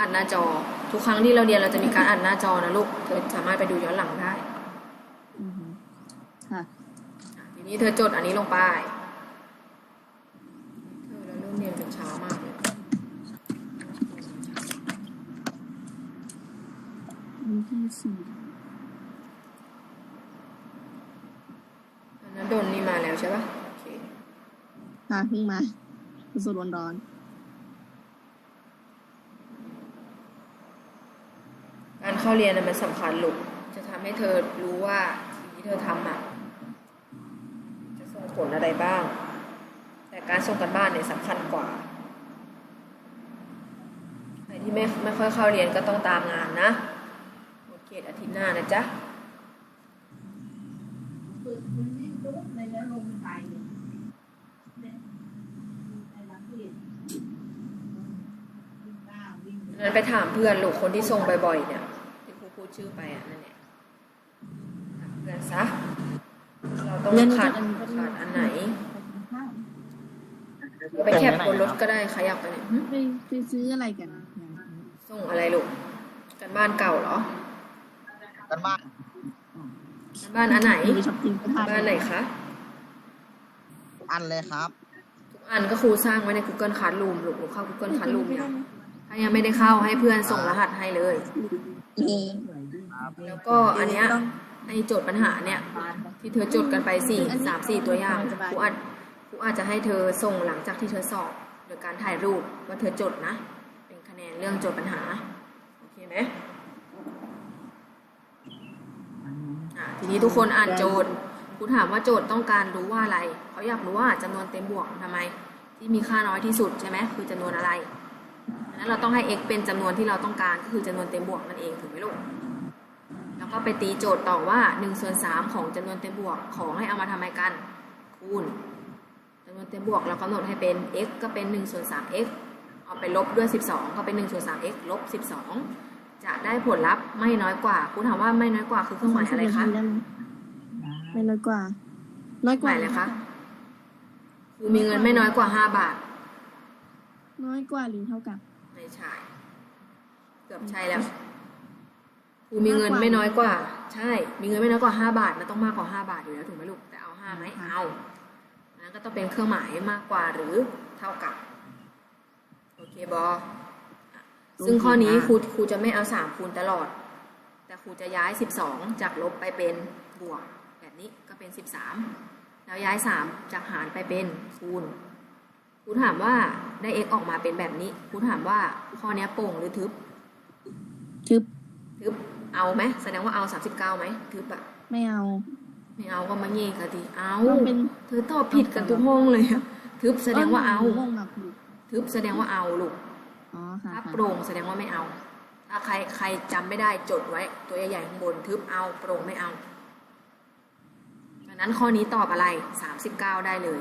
อัดหน้าจอ ทุกครั้งที่เราเรียนเราจะมีการอัดหน้าจอนะลูกเธอสามารถไปดูย้อนหลังได้อือฮึค่ะอะทีนี้เธอจดอันนี้ลงไปเธอเราเริ่มเรียนเป็นเช้ามากเลยวันที่สี่อันนั้นโดนนี่มาแล้วใช่ปะโอเคค่ะเพิ่งมาสดๆร้อนการ เข้าเรียนมันสำคัญลูกจะทำให้เธอรู้ว่าสิ่งที่เธอทำอะจะส่งผลอะไรบ้าง แต่การส่งกันบ้านเนี่ยสำคัญกว่าใครที่ไม่ไม่ค่อยเข้าเรียนก็ต้องตามงานนะหมดเขตอาทิตย์หน้านะจ๊ะนั้นไปถามเพื่อนลูกคนที่ส่งบ่อยๆเนี่ย ดชื่อไปอะนั่นแหละถามเพื่อนซะ เราต้องเรียนขาดจากอันนี้ก็ได้ขาดอันไหนข้าวไปแคปบนรถก็ได้ขยับไปเนี่ยหึไปไปซื้ออะไรกันส่งอะไรลูกกันบ้านเก่าเหรอกันบ้านกันบ้านอันไหนไปช้อปปิ้งก็กันได้บ้านไหนคะอันเลยครับทุกอันก็ครูสร้างไว้ใน Google Classroom ลูกหนูเข้า Google Classroom ยังถ้ายังไม่ได้เข้าให้เพื่อนส่งรหัสให้เลย แล้วก็อันเนี้ยไอโจทย์ปัญหาเนี่ยที่เธอจดกันไปสี่สามสี่ตัวอย่างครูอาจครูอาจจะให้เธอส่งหลังจากที่เธอสอบโดยการถ่ายรูปว่าเธอจดนะ เป็นคะแนนเรื่องโจทย์ปัญหาโอเคไหมทีนี้ทุกคนอ่านโจทย์ครูถามว่าโจทย์ต้องการรู้ว่าอะไรเขาอยากรู้ว่าจำนวนเต็มบวกทำไม ที่มีค่าน้อยที่สุดใช่ไหมคือจำนวนอะไรดังนั้นเราต้องให้ x เป็นจำนวนที่เราต้องการก็คือจำนวนเต็มบวกนั่นเองถูกไหมลูก ก็ไปตีโจทย์ต่อว่า1ส่วน3ของจำนวนเต็มบวกของให้เอามาทำไมกัน คูณจำนวนเต็มบวกเรากำหนดให้เป็น x ก็เป็น1ส่วน3 x เอาไปลบด้วย 12 ก็เป็น1ส่วน3 x ลบ 12 จะได้ผลลัพธ์ไม่น้อยกว่าครูถามว่าไม่น้อยกว่าคือเครื่องหมายอะไรคะไม่น้อยกว่า น้อยเคกรื่องหว่ามายอะไรคะครูมีเงินไม่น้อยกว่า 5 บาท น้อยกว่าหรือเท่ากับ ไม่ใช่ เกือบใช่แล้ว ครูมีเงินไม่น้อยกว่า ใช่ มีเงินไม่น้อยกว่าห้าบาทมันต้องมากกว่าห้าบาทอยู่แล้วถูกไหมลูกแต่เอาห้าไหมเอานั้นก็ต้องเป็นเครื่องหมายมากกว่าหรือเท่ากับโอเคบออะซึ่งข้อนี้ครูครูจะไม่เอาสามคูณตลอด แต่ครูจะย้ายสิบสองจากลบไปเป็นบวก แบบนี้ก็เป็นสิบสามแล้วย้ายสามจากหารไปเป็นคูณครูถามว่าได้ x ออกมาเป็นแบบนี้ครูถามว่าข้อเนี้ยโป่งหรือทึบ ทึบทึบ เอาไหมแสดงว่าเอา39ไหมทึบอะไม่เอา ไม่เอาก็มาเงี้กันทีเอาต้องเป็น เธอตอบผิดกันทุกห้องเลยอะทึบแสดงว่าเอาม่วงมาคือทึบแสดงว่าเอาลูกอ๋อค่ะถ้าค่ะโปร่งแสดงว่าไม่เอา ถ้าใครใครจำไม่ได้จดไว้ ตัวใหญ่ๆข้างบนทึบเอาโปร่งไม่เอาดังนั้นข้อนี้ตอบอะไร39ได้เลย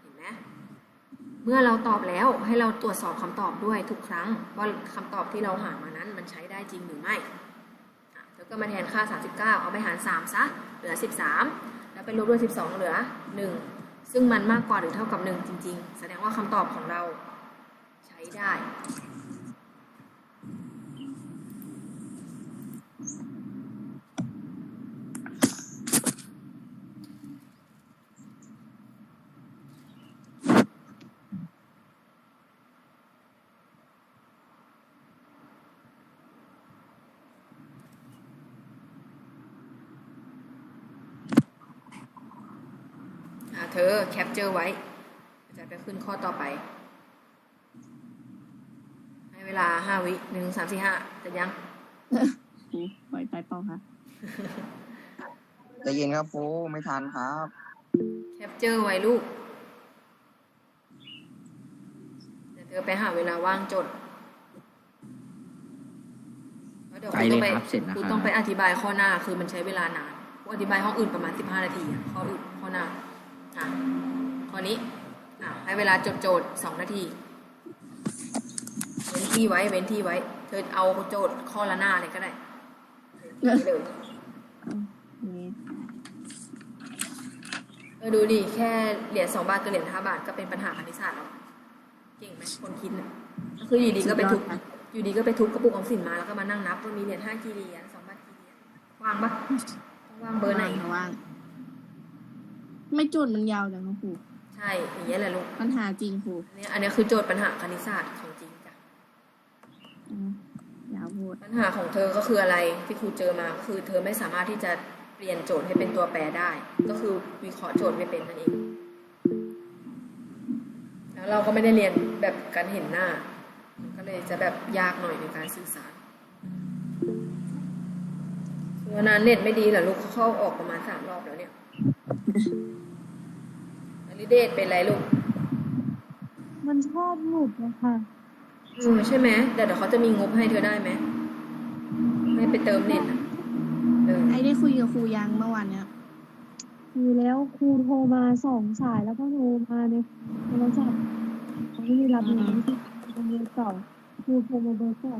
เห็นไหมเมื่อเราตอบแล้วให้เราตรวจสอบคำตอบด้วยทุกครั้งว่าคำตอบที่เราหามานั้นมันใช้ได้จริงหรือไม่อะแล้ว ก็มาแทนค่า 39 เอาไปหาร 3 ซะ เหลือ 13 แล้วไปลบด้วย 12 เหลือ 1 ซึ่งมันมากกว่าหรือเท่ากับ 1 จริง ๆ แสดงว่าคำตอบของเราใช้ได้ เธอแคปเจอร์ไว้จะไปขึ้นข้อต่อไป ให้เวลาห้าวิหนึ่งสามสี่ห้าจะยังครูปล่อยไปเปล่าคะใจะเย็นครับฟูไม่ทันครับ แคปเจอร์ไว้ลูกเดี๋ยวเธอไปหาเวลาว่างจดแล้วเดี๋ยวไปคุณต้องเลไปยครับเสร็จแล้วคุณครับต้องไปอธิบายข้อหน้าคือมันใช้เวลานานคุณอธิบายห้องอื่นประมาณสิบห้านาทีอะข้ออื่นข้อหน้า อะข้อนี้อะให้เวลาจดโจทย์สองนาทีเว้นที่ไว้เว้นที่ไว้ เธอเอาโจทย์ข้อละหน้าเลยก็ได้เลยนี่เออดูดิแค่เหรียญสองบาทกับเหรียญห้าบาทก็เป็นปัญหาคณิตศาสตร์แล้วเก่งไหมคนคิดน่ะก็คืออยู่ดีก็ไปทุบออยู่ดีก็ไปทุบกระปุกออมสินมาแล้วก็มานั่งนับว่ามีเหรียญห้ากี่เหรียญสองบาทกี่เหรียญว่างปะต้องว่างเบอร์ไหนว่าง ไม่โจทย์มันยาวจังนะครูใช่อย่างเงี้ยแหละลูกปัญหาจริงครูอันเนี้ยอันเนี้ยคือโจทย์ปัญหาคณิตศาสตร์ของจริงจ้ะอืมยาวพูดปัญหาของเธอก็คืออะไรที่ครูเจอมาก็คือเธอไม่สามารถที่จะเปลี่ยนโจทย์ให้เป็นตัวแปรได้ ก็คือวิเคราะห์โจทย์ไม่เป็นนั่นเองแล้วเราก็ไม่ได้เรียนแบบการเห็นหน้า ก็เลยจะแบบยากหน่อยในการสื่อสารวันนั้นเน็ตไม่ดีเหรอลูกเขาเข้าออกประมาณสามรอบแล้วเนี่ย อลิเดตเป็นไรลูก มันชอบหลุดนะคะเออใช่ไหมแต่เดี๋ยวเขาจะมีงบให้เธอได้ไหมให้ไปเติมเน็ตอะเออไอ้ได้คุยกับครูยังเมื่อวานเนี้ยมีแล้วครูโทรมาสองสายแล้วก็โทรมาในโทรศัพท์เขาไม่ได้รับงานที่โรงเรียนเก่าครูโทรมาเบอร์เก่า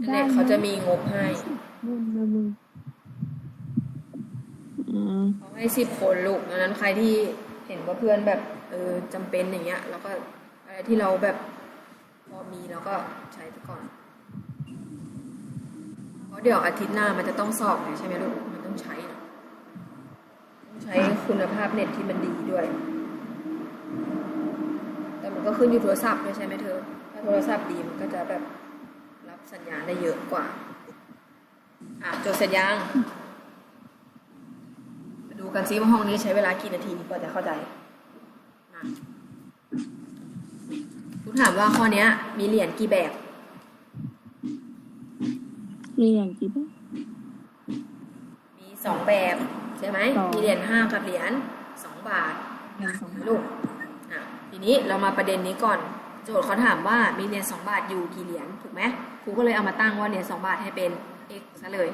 เน็ตเขาจะมีงบให้เงินมามึงอืม เขาให้สิบคนลูกดังนั้นใครที่เห็นว่าเพื่อนแบบเออจำเป็นอย่างเงี้ยแล้วก็อะไรที่เราแบบพอมีเราก็ใช้ไปก่อนเพราะเดี๋ยวอาทิตย์หน้ามันจะต้องสอบไงใช่ไหมลูกมันต้องใช้นะต้องใช้คุณภาพเน็ตที่มันดีด้วย แต่มันก็ขึ้นอยู่โทรศัพท์ด้วยใช่ไหมเธอ ถ้าโทรศัพท์ดีมันก็จะแบบรับสัญญาณได้เยอะกว่าอะจทย์เสร็จยัง ดูกันซิว่าห้องนี้ใช้เวลากี่นาทีกว่าจะเข้าใจนะคุณถามว่าข้อเนี้ยมีเหรียญกี่แบบมีอย่างกี่บ้างมีสองแบบใช่ไหมสองมีเหรียญห้ากับเหรียญสองบาทอย่างสองลูกอะทีนี้เรามาประเด็นนี้ก่อน โจทย์เขาถามว่ามีเหรียญสองบาทอยู่กี่เหรียญถูกไหมครูก็เลยเอามาตั้งว่าเหรียญสองบาทให้เป็น x ซะเลย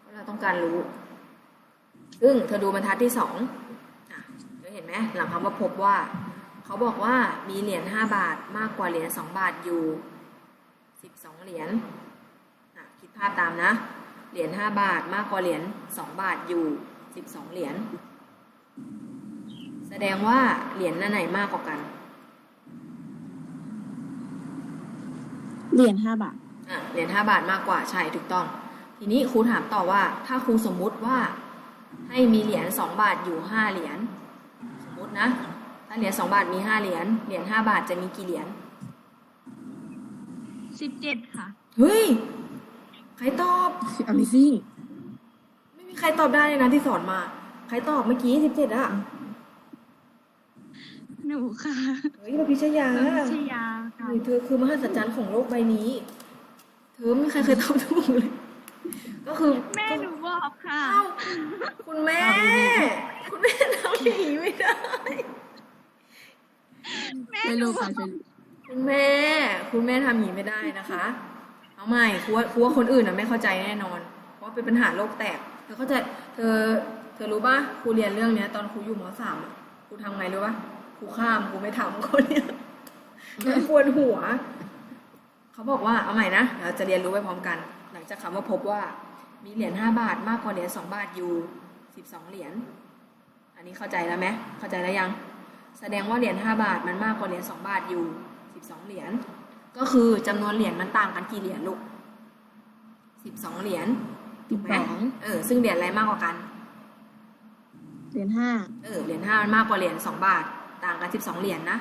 เพราะเราต้องการรู้ ซึ่งเธอดูบรรทัดที่สองอะเธอเห็นไหมหลังคำว่าพบว่า เขาบอกว่ามีเหรียญห้าบาทมากกว่าเหรียญสองบาทอยู่สิบสองเหรียญอะคิดภาพตามนะ เหรียญห้าบาทมากกว่าเหรียญสองบาทอยู่สิบสองเหรียญแสดงว่าเหรียญไหนมากกว่ากัน เหรียญห้าบาท อะ เหรียญห้าบาทมากกว่า ใช่ ถูกต้อง ทีนี้ครูถามต่อว่า ถ้าครูสมมุติว่า ให้มีเหรียญสองบาทอยู่ห้าเหรียญสมมุตินะ ถ้าเหรียญสองบาทมีห้าเหรียญเหรียญห้าบาทจะมีกี่เหรียญสิบเจ็ดค่ะ เฮ้ย ใครตอบ Amazing ไม่มีใครตอบได้เลยนะที่สอนมา ใครตอบเมื่อกี้สิบเจ็ดอะหนูค่ะเฮ้ยพพิชยาพิชยาค่ะเฮ้ยเธอคือมหัศจรรย์ของโลกใบนี้ เธอไม่มีใครเคยตอบถูกเลย ก็คือแม่หนูบอกค่ะเอ้าคุณแม่ คุณแม่ทำอย่างนี้ไม่ได้ แม่ไม่หนูรู้บค่ะอกเป็นคุณแม่ คุณแม่ทำอย่างนี้ไม่ได้นะคะ เอาใหม่ครูว่าครูว่าคนอื่นน่ะไม่เข้าใจแน่นอนเพราะว่าเป็นปัญหาโลกแตก เธอเข้าใจ เธอ เธอรู้ป่ะครูเรียนเรื่องเนี้ย ตอนครูอยู่มสามอะครูทำไงรู้ป่ะครูข้ามครูไม่ทำคนเนี้ยมันปวดหัว เขาบอกว่าเอาใหม่นะเราจะเรียนรู้ไปพร้อมกัน หลังจากคำว่าพบว่า มีเหรียญห้าบาทมากกว่าเหรียญสองบาทอยู่สิบสองเหรียญ อันนี้เข้าใจแล้วไหมเข้าใจแล้วยัง แสดงว่าเหรียญห้าบาทมันมากกว่าเหรียญสองบาทอยู่สิบสองเหรียญ ก็คือจำนวนเหรียญมันต่างกันกี่เหรียญลูกสิบสองเหรียญถูกไหม12เออ ซึ่งเหรียญอะไรมากกว่ากัน เหรียญห้า เออ เหรียญห้ามันมากกว่าเหรียญสองบาท ต่างกันสิบสองเหรียญนะ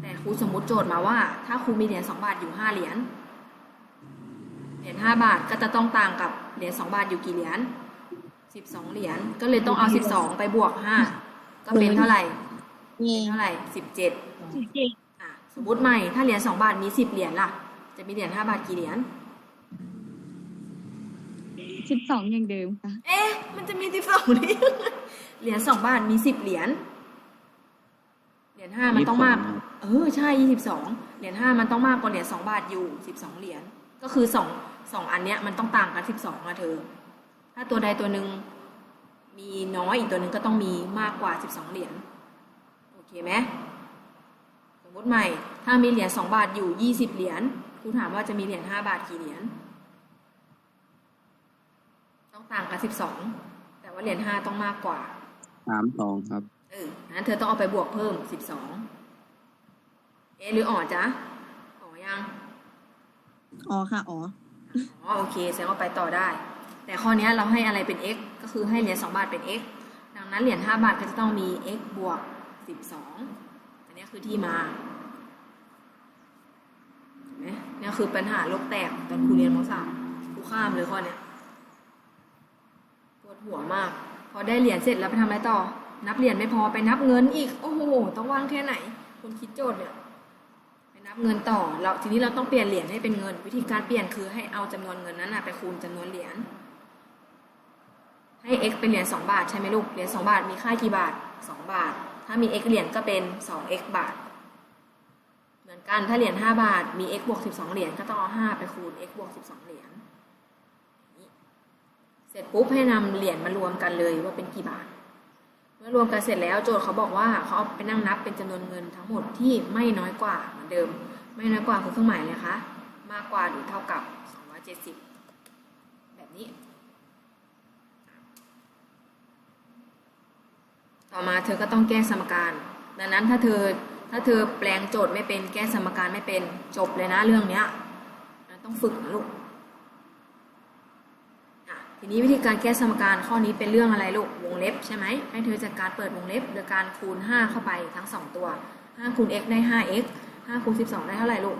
แต่ครูสมมุติโจทย์มาว่า ถ้าครูมีเหรียญสองบาทอยู่ห้าเหรียญ เหรียญห้าบาทก็จะต้องต่างกับเหรียญสองบาทอยู่กี่เหรียญสิบสองเหรียญก็เลยต้องเอาสิบสองไปบวกห้าก็เป็นเท่าไหร่นี่เป็นเท่าไหร่สิบเจ็ดสิบเจ็ดอะสมมติใหม่ถ้าเหรียญสองบาทมีสิบเหรียญล่ะ จะมีเหรียญห้าบาทกี่เหรียญสิบสองอย่างเดิมค่ะ เอ๊ะ มันจะมีสิบสองได้ยังไงเหรียญสองบาทมีสิบเหรียญ เหรียญห้ามันต้องมาก เออ ใช่ยี่สิบสอง เหรียญห้ามันต้องมากกว่าเหรียญสองบาทอยู่สิบสองเหรียญ ก็คือสอง สองอันเนี้ยมันต้องต่างกันสิบสองอะเธอ ถ้าตัวใดตัวหนึ่งมีน้อยอีกตัวหนึ่งก็ต้องมีมากกว่าสิบสองเหรียญโอเคไหมสมมติใหม่ ถ้ามีเหรียญสองบาทอยู่ยี่สิบเหรียญครูถามว่าจะมีเหรียญห้าบาทกี่เหรียญต้องต่างกันสิบสองแต่ว่าเหรียญห้าต้องมากกว่าสามสองครับเอองั้นเธอต้องเอาไปบวกเพิ่มสิบสองเอะหรืออ่อจ๊ะอ๋ออ๋อค่ะอ๋อ อ๋อโอเคแสดงว่าไปต่อได้ แต่ข้อนี้เราให้อะไรเป็น x ก็คือให้เหรียญ2บาทเป็น x ดังนั้นเหรียญ5บาทก็จะต้องมี x บวก 12 อันนี้คือที่มาเห็นไหมเนี่ยคือปัญหาโลกแตกตอนครูเรียนม .3 ครูข้ามเลยข้อเนี้ยปวดหัวมาก พอได้เหรียญเสร็จแล้วไปทำอะไรต่อ นับเหรียญไม่พอไปนับเงินอีก โอ้โห ต้องว่างแค่ไหน คนคิดโจทย์เนี่ย เงินต่อเราทีนี้เราต้องเปลี่ยนเหรียญให้เป็นเงิน วิธีการเปลี่ยนคือให้เอาจำนวนเงินนั้นไปคูณจำนวนเหรียญให้ x เป็นเหรียญ2บาทใช่ไหมลูกเหรียญ2บาทมีค่ากี่บาท 2 บาท ถ้ามี x เหรียญก็เป็น 2x บาท เหมือนกันถ้าเหรียญ5บาทมี x บวก12 เหรียญก็ต้องเอา5ไปคูณ x บวก12 เหรียญเสร็จปุ๊บให้นำเหรียญมารวมกันเลยว่าเป็นกี่บาท เมื่อรวมกันเสร็จแล้วโจทย์เขาบอกว่าเขาเอาไปนั่งนับเป็นจำนวนเงินทั้งหมดที่ไม่น้อยกว่าเหมือนเดิม ไม่น้อยกว่าคือเครื่องหมายเลยคะมากกว่าหรือเท่ากับ 270 แบบนี้ ต่อมาเธอก็ต้องแก้สมการดังนั้นถ้าเธอถ้าเธอแปลงโจทย์ไม่เป็นแก้สมการไม่เป็นจบเลยนะเรื่องเนี้ยต้องฝึกนะลูก ทีนี้วิธีการแก้สมการข้อนี้เป็นเรื่องอะไรลูกวงเล็บใช่ไหมให้เธอจัดการเปิดวงเล็บโดยการคูณ 5 เข้าไปทั้ง 2 ตัว5คูณ x ได้ 5x 5คูณ 12 ได้เท่าไหร่ลูก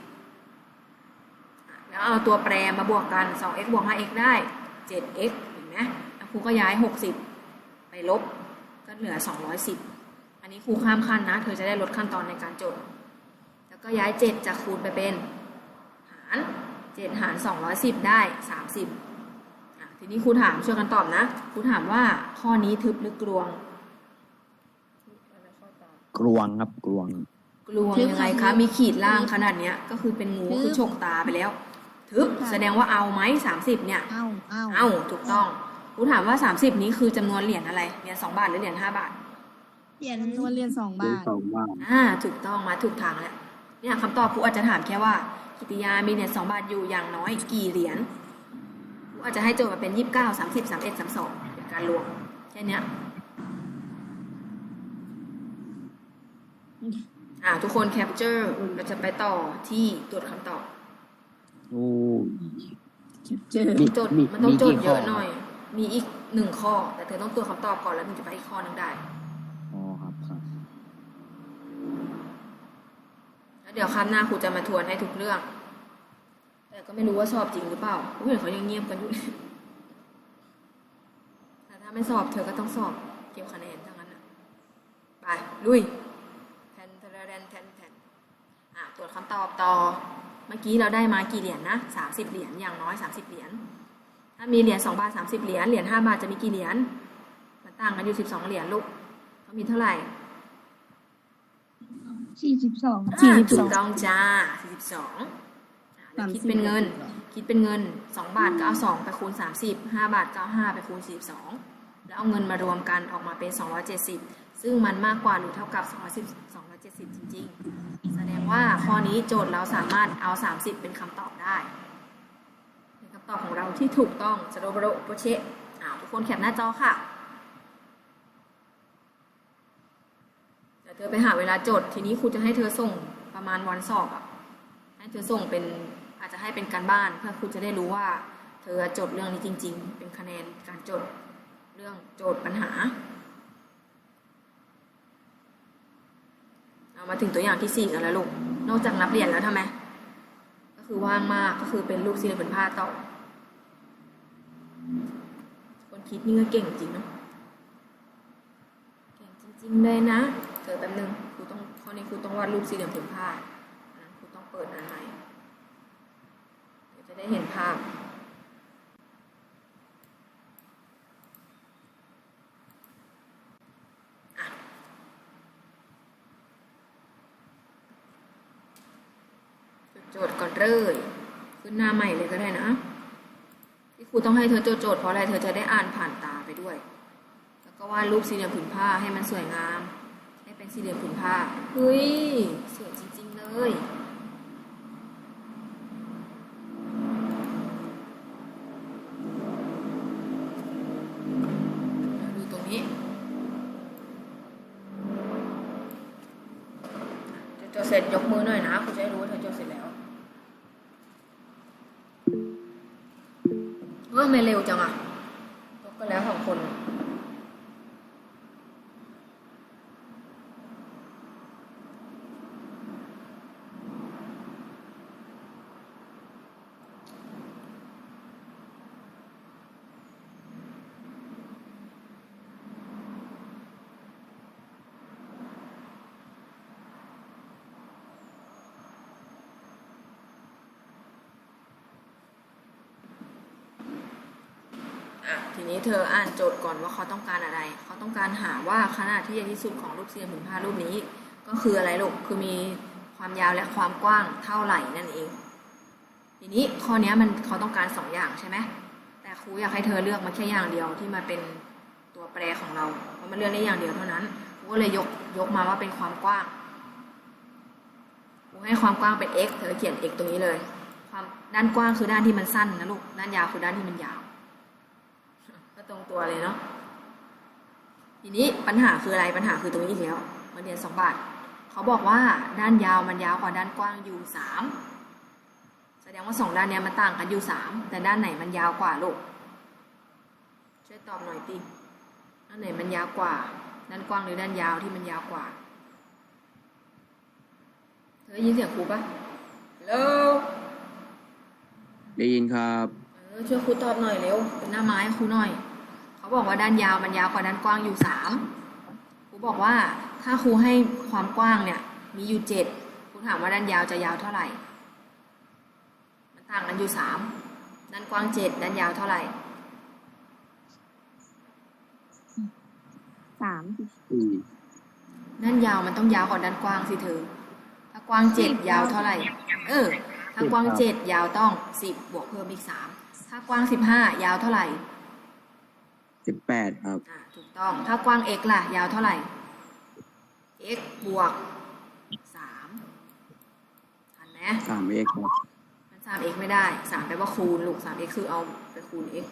60 แล้วเอาตัวแปรมาบวกกัน 2x บวก 5x ได้ 7x เห็นไหมครูก็ย้าย 60 ไปลบ ก็เหลือ 210 อันนี้ครูข้ามขั้นนะ เธอจะได้ลดขั้นตอนในการจด แล้วก็ย้าย 7 จากคูณไปเป็น หาร 7 หาร 210 ได้ 30 ทีนี้ครูถามช่วยกันตอบนะครูถามว่าข้อนี้ทึบหรือกลวง กลวงครับกลวง กลวงยังไงคะ มีขีดล่างขนาดเนี้ย ก็คือเป็นงูคือฉกตาไปแล้ว ทึบแสดงว่าเอาไหม30เนี่ยเอ้าเอ้าเอ้าถูกต้องครูถามว่า30นี้คือจำนวนเหรียญอะไรเหรียญ2บาทหรือเหรียญ5บาทเปลี่ยนตัวเรียนสองบาทสองบาทอ่า ถูกต้องมาถูกทางแล้วเนี่ยคำตอบครูอาจจะถามแค่ว่ากิติยามีเหรียญ2บาทอยู่อย่างน้อยกี่เหรียญ ครูอาจจะให้โจทย์มาเป็น29 30 31 32เป็นการรวมแค่เนี้ยอ่า ทุกคนแคปเจอร์เราจะไปต่อที่ตรวจคำตอบโอ้เจอมีโจทย์มีมันต้องโจทย์มีกี่เยอะข้อหน่อย มีอีกหนึ่งข้อ แต่เธอต้องตรวจคำตอบก่อนแล้วถึงจะไปอีกข้อหนึงได้อ๋อครับครับแล้วเดี๋ยวครั้งหน้าครูจะมาทวนให้ทุกเรื่อง แต่ก็ไม่รู้ว่าสอบจริงหรือเปล่าผู้เห็นเขายังเงียบกันอยู่เลยแต่ถ้าไม่สอบเธอก็ต้องสอบเก็บคะแนนทั้งนั้นนะไปลุยแทนแทนแทนแทนแทนอะตรวจคำตอบต่อเมื่อกี้เราได้มากี่เหรียญนะสามสิบเหรียญอย่างน้อยสามสิบเหรียญถ้ามีเหรียญสองบาทสามสิบเหรียญเหรียญห้าบาทจะมีกี่เหรียญมันต่างกันอยู่สิบสองเหรียญลูกเขามีเท่าไหร่สี่สิบสองสี่อ่าสิบถูสอกงต้องจ้าสี่สิบสอง แล้วคิดเป็นเงิน คิดเป็นเงินสองบาทก็เอาสองไปคูณสามสิบห้าบาทก็เอาห้าไปคูณสี่สิบสองแล้วเอาเงินมารวมกันออกมาเป็นสองร้อยเจ็ดสิบซึ่งมันมากกว่าหรือเท่ากับสองร้อยสิบสองร้อยเจ็ดสิบจริงๆ แสดงว่าข้อนี้โจทย์เราสามารถเอาสามสิบเป็นคำตอบได้เป็นคำตอบของเราที่ถูกต้องสโดโบโรโปเชะอ่าทุกคนแคปหน้าจอค่ะเดี๋ยวเธอไปหาเวลาจดทีนี้ครูจะให้เธอส่งประมาณวันสอบอะให้เธอส่งเป็น อาจจะให้เป็นการบ้านเพื่อครูจะได้รู้ว่า เธอจดเรื่องนี้จริง ๆ เป็นคะแนนการจดเรื่องโจทย์ปัญหาเอามาถึงตัวอย่างที่สี่กันแล้วลูก นอกจากนับเหรียญแล้วทำไม ก็คือว่างมากก็คือเป็นรูปสี่เหลี่ยมผืนผ้าต่อ คนคิดนี่ก็เก่งจริงเนาะ เก่งจริงๆเลยนะเธอแป๊บนึงครูต้องข้อนี้ครูต้องวาดรูปสี่เหลี่ยมผืนผ้าอันนั้นครูต้องเปิดอันใหม่ ได้เห็นภาพ โจทย์ก่อนเลยขึ้นหน้าใหม่เลยก็ได้นะ ที่ครูต้องให้เธอโจทย์โจทย์เพราะอะไรเธอจะได้อ่านผ่านตาไปด้วย แล้วก็วาดรูปสี่เหลี่ยมผืนผ้าให้มันสวยงาม ให้เป็นสี่เหลี่ยมผืนผ้าเฮ้ยสวยจริง ๆ เลย ดูตรงนี้จะจดเสร็จยกมือหน่อยนะคุณจะได้รู้ว่าเธอจดเสร็จแล้ว เออไม่เร็วจังอะกกันแล้วสองคน เธออ่านโจทย์ก่อนว่าเขาต้องการอะไร เขาต้องการหาว่าขนาดที่ใหญ่ที่สุดของรูปสี่เหลี่ยมผืนผ้ารูปนี้ ก็คืออะไรลูก คือมีความยาวและความกว้างเท่าไหร่นั่นเอง ทีนี้ข้อนี้มันเขาต้องการสองอย่างใช่ไหมแต่ครูอยากให้เธอเลือกมาแค่อย่างเดียวที่มาเป็นตัวแปรของเรา เพราะมันเลือกได้อย่างเดียวเท่านั้นครูก็เลยยกยกมาว่าเป็นความกว้างครูให้ความกว้างเป็น x เธอเขียน x ตรงนี้เลย ความด้านกว้างคือด้านที่มันสั้นนะลูก ด้านยาวคือด้านที่มันยาว ตรงตัวเลยเนาะทีนี้ปัญหาคืออะไรปัญหาคือตรงนี้อีกแล้วมาเรียนสองบาทเขาบอกว่าด้านยาวมันยาวกว่าด้านกว้างอยู่สามแสดงว่าสองด้านเนี้ยมันต่างกันอยู่สามแต่ด้านไหนมันยาวกว่าลูกช่วยตอบหน่อยติด้านไหนมันยาวกว่า ด้านกว้างหรือด้านยาวที่มันยาวกว่าเธอได้ยินเสียงครูปะฮัลโหลได้ยินครับเออช่วยครูตอบหน่อยเร็วเป็นหน้าไม้ให้ครูหน่อย เขาบอกว่าด้านยาวมันยาวกว่าด้านกว้างอยู่สามครูบอกว่าถ้าครูให้ความกว้างเนี่ยมีอยู่เจ็ดครูถามว่าด้านยาวจะยาวเท่าไหร่ มันต่างกันอยู่สามด้านกว้างเจ็ดด้านยาวเท่าไหร่สามสี่ด้านยาวมันต้องยาวกว่าด้านกว้างสิเธอ ถ้ากว้างเจ็ดยาวเท่าไหร่ เออ ถ้ากว้างเจ็ดยาวต้องสิบบวกเพิ่มอีกสามถ้ากว้างสิบห้ายาวเท่าไหร่ สิบแปดครับอ่าถูกต้องถ้ากว้าง x ล่ะ ยาวเท่าไหร่ x บวกสามทันไหมสามเอกครับมันสาม x ไม่ได้สามแปลว่าคูณลูกสาม x คือเอาไปคูณ x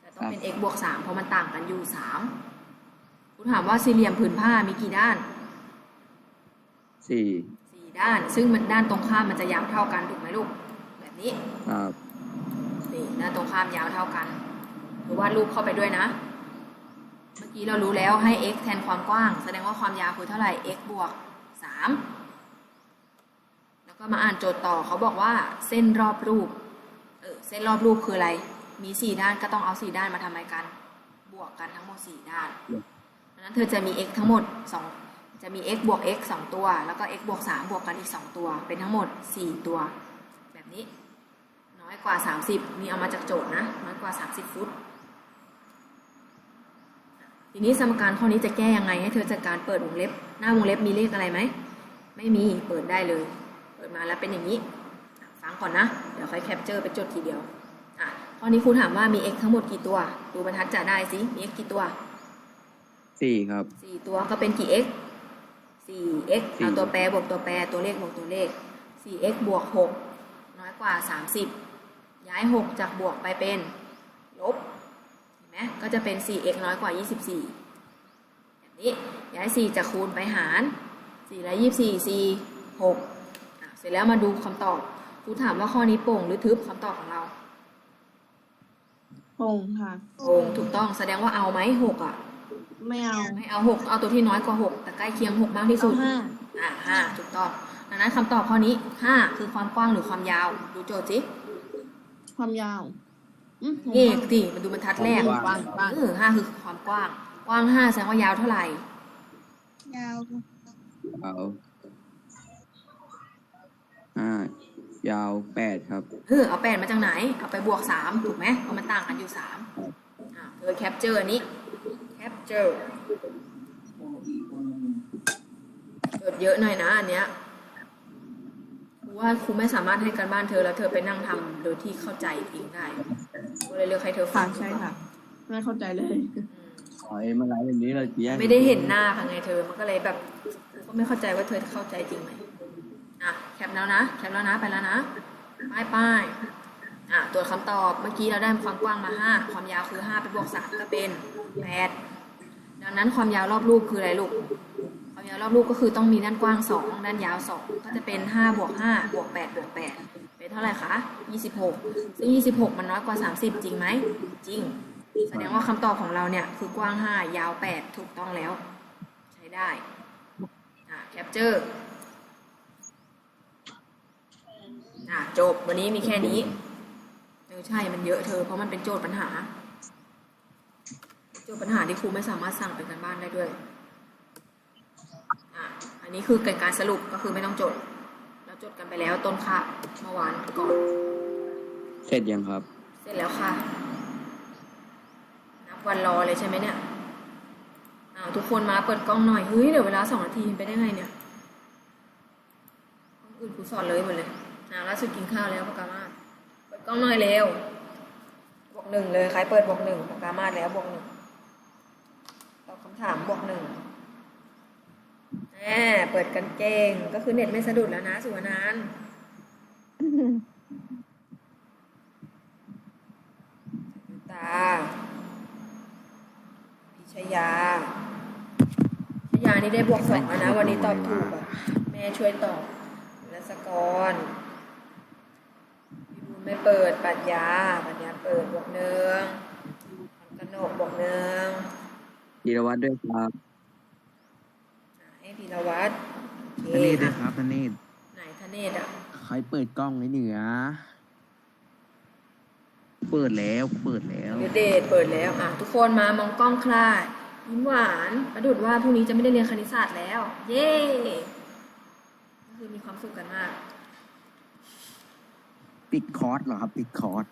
แต่ต้องเป็น x บวกสามเพราะมันต่างกันอยู่สามคุณถามว่าสี่เหลี่ยมผืนผ้ามีกี่ด้านสี่สี่ด้าน ซึ่งมันด้านตรงข้ามมันจะยาวเท่ากันถูกไหมลูก แบบนี้ครับ นี่ด้านตรงข้ามยาวเท่ากันห รือวาดรูปเข้าไปด้วยนะ เมื่อกี้เรารู้แล้วให้ x แทนความกว้าง แสดงว่าความยาวคือเท่าไหร่ x บวกสามแล้วก็มาอ่านโจทย์ต่อเขาบอกว่าเส้นรอบรูป เออเส้นรอบรูปคืออะไร มีสี่ด้านก็ต้องเอาสี่ด้านมาทำอะไรกัน บวกกันทั้งหมดสี่ด้านดังนั้นเธอจะมี x ทั้งหมดสองจะมี x บวก x สองตัว แล้วก็ x บวกสามบวกกันอีกสองตัว เป็นทั้งหมดสี่ตัว แบบนี้น้อยกว่า 30 มีเอามาจากโจทย์นะ น้อยกว่า 30 ฟุต ทีนี้สมการข้อนี้จะแก้ยังไงให้เธอจัดการเปิดวงเล็บ หน้าวงเล็บมีเลขอะไรไหม ไม่มี เปิดได้เลย เปิดมาแล้วเป็นอย่างนี้อะฟังก่อนนะ เดี๋ยวค่อยแคปเจอร์ไปจดทีเดียวอะข้อนี้ครูถามว่ามี x ทั้งหมดกี่ตัว ดูบรรทัดจะได้สิ มี x กี่ตัวสี่ครับ4ตัวก็เป็นกี่ x 4x สี่เอาตัวแปรบวกตัวแปร ตัวเลขบวกตัวเลข 4x บวก6น้อยกว่า30ย้าย6จากบวกไปเป็น ลบเห็ นไหมก็จะเป็น 4x น้อยกว่า 24 แบบนี้ย้าย 4 จากคูณไปหาร4และ24 4 6อะเสร็จแล้วมาดูคำตอบครูถามว่าข้อนี้โป่งหรือทึบคำตอบของเราโป่งค่ะโป่งถูกต้องแสดงว่าเอาไหม6อะ ไม่เอาไม่เอา6เอาตัวที่น้อยกว่า6แต่ใกล้เคียง6มากที่เอาสุดห้าอ่าห้าถูกต้องดังนั้นคำตอบข้อนี้5คือความกว้างหรือความยาว ดูโจทย์สิความยาวอืม เอกดิมันดูบรรทัดแรกกว้างกว้างเออห้าคือความกว้าง กว้างห้าแสดงว่ายาวเท่าไหร่ ยาวเอาห้ายาวแปดครับเออเอาแปดมาจากไหน เอาไปบวกสามถูกไหมเพราะมันต่างกันอยู่สามอ่าเธอแคปเจอร์นี้แคปเจอร์จดเยอะหน่อยนะอันเนี้ยครู ว่าครูไม่สามารถให้การบ้านเธอแล้วเธอไปนั่งทำโดยที่เข้าใจเองได้ก็เลยเลือกให้เธอฟัค่ะงใช่ค่ะไม่เข้าใจเลยอืมขอเอ็มอะไรแบบนี้เราจะแยกไม่ได้เห็นหน้าค่ะไงเธอมันก็เลยแบบก็ไม่เข้าใจว่าเธอเข้าใจจริงไหมอะแคปแล้วนะแคปแล้วนะไปแล้วนะป้ายป้ายอะตรวจคำตอบเมื่อกี้เราได้ความกว้างมาห้าความยาวคือห้าไปบวกสามก็เป็นแปดดังนั้นความยาวรอบรูปคืออะไรลูก ความยาวรอบรูปก็คือต้องมีด้านกว้างสองด้านยาวสองก็จะเป็นห้าบวกห้าบวกแปดบวกแปดเป็นเท่าไหร่คะยี่สิบหกซึ่งยี่สิบหกมันน้อยกว่าสามสิบจริงไหม จริง แสดงว่าคำตอบของเราเนี่ย คือกว้างห้ายาวแปดถูกต้องแล้ว ใช้ได้ อะแคปเจอร์อะจบ วันนี้มีแค่นี้เออใช่ มันเยอะเธอ เพราะมันเป็นโจทย์ปัญหา โจทย์ปัญหาที่ครูไม่สามารถสั่งเป็นการบ้านได้ด้วย อะอันนี้คือเป็นการสรุปก็คือไม่ต้องจด เราจดกันไปแล้วต้นค่ะเมื่อวานก่อน เสร็จยังครับ เสร็จแล้วค่ะนับวันรอเลยใช่ไหมเนี่ยอ้าวทุกคนมาเปิดกล้องหน่อยเฮ้ยเดี๋ยวเวลาสองนาทีไปได้ไงเนี่ยคนอื่นครูสอนเลยหมดเลยอ่าล่าสุดกินข้าวแล้วปากกามาศเปิดกล้องหน่อยเร็วบวกหนึ่งเลยใครเปิดบวกหนึ่งปากกามาศแล้วบวกหนึ่งตอบคำถามบวกหนึ่ง แหมเปิดกันเก่ง ก็คือเน็ตไม่สะดุดแล้วนะสุวรรณานตา พิชยา พิชยานี่ได้บวกสองแล้วนะ วันนี้ตอบถูกอะ แม่ช่วยตอบรัศกรพี่บุญไม่เปิดปรัชญาปรัชญาเปิดบวกหนึ่งกนกบวกหนึ่งธีรวัตรด้วยครับ ให้พีรวัตรโอธเคเนศด้วยครับธเนศไหนธเนศอะใครเปิดกล้องไว้เหนือ เปิดแล้วเปิดแล้วเดเดทเปิดแล้วอะทุกคนมามองกล้องคลายยิ้มหวานประดุดว่าพรุ่งนี้จะไม่ได้เรียนคณิตศาสตร์แล้ว เย้ก็คือมีความสุขกันมาก ปิดคอร์สเหรอครับปิดคอร์ส